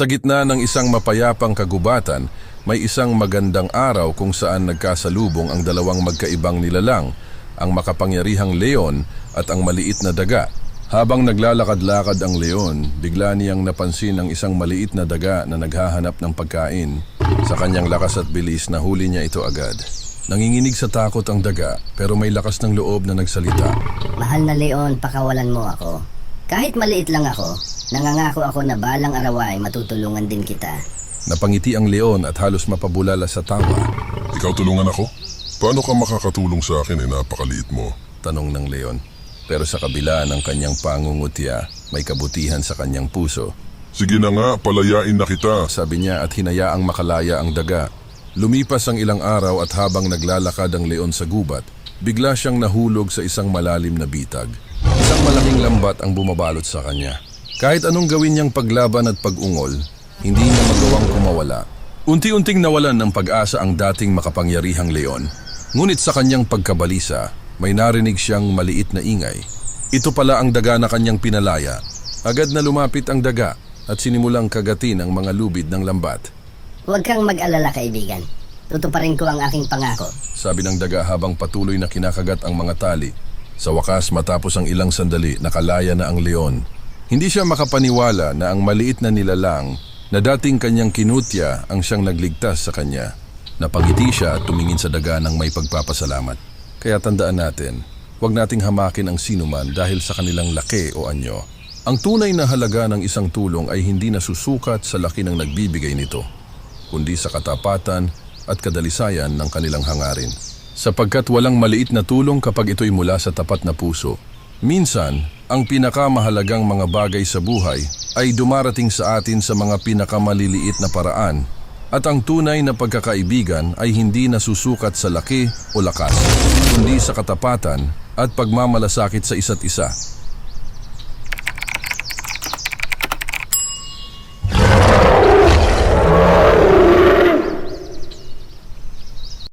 Sa gitna ng isang mapayapang kagubatan, may isang magandang araw kung saan nagkasalubong ang dalawang magkaibang nilalang, ang makapangyarihang leon at ang maliit na daga. Habang naglalakad-lakad ang leon, bigla niyang napansin ang isang maliit na daga na naghahanap ng pagkain. Sa kanyang lakas at bilis, nahuli niya ito agad. Nanginginig sa takot ang daga, pero may lakas ng loob na nagsalita. Mahal na Leon, pakawalan mo ako. Kahit maliit lang ako, nangangako ako na balang araw ay matutulungan din kita. Napangiti ang leon at halos mapabulala sa tawa. Ikaw tulungan ako? Paano ka makakatulong sa akin eh napakaliit mo? Tanong ng leon. Pero sa kabila ng kanyang pangungutya, may kabutihan sa kanyang puso. Sige na nga, palayain na kita. Sabi niya at hinayaang makalaya ang daga. Lumipas ang ilang araw at habang naglalakad ang leon sa gubat, bigla siyang nahulog sa isang malalim na bitag. Malaking lambat ang bumabalot sa kanya. Kahit anong gawin niyang paglaban at pag-ungol, hindi niya magawang kumawala. Unti-unting nawalan ng pag-asa ang dating makapangyarihang leon. Ngunit sa kanyang pagkabalisa, may narinig siyang maliit na ingay. Ito pala ang daga na kanyang pinalaya. Agad na lumapit ang daga at sinimulang kagatin ang mga lubid ng lambat. Huwag kang mag-alala kaibigan. Tutuparin ko ang aking pangako. Sabi ng daga habang patuloy na kinakagat ang mga tali. Sa wakas matapos ang ilang sandali, nakalaya na ang leon. Hindi siya makapaniwala na ang maliit na nilalang na dating kanyang kinutya ang siyang nagligtas sa kanya. Napangiti siya at tumingin sa daga ng may pagpapasalamat. Kaya tandaan natin, huwag nating hamakin ang sinuman dahil sa kanilang laki o anyo. Ang tunay na halaga ng isang tulong ay hindi nasusukat sa laki ng nagbibigay nito, kundi sa katapatan at kadalisayan ng kanilang hangarin. Sapagkat walang maliit na tulong kapag ito'y mula sa tapat na puso. Minsan, ang pinakamahalagang mga bagay sa buhay ay dumarating sa atin sa mga pinakamaliliit na paraan at ang tunay na pagkakaibigan ay hindi nasusukat sa laki o lakas, kundi sa katapatan at pagmamalasakit sa isa't isa.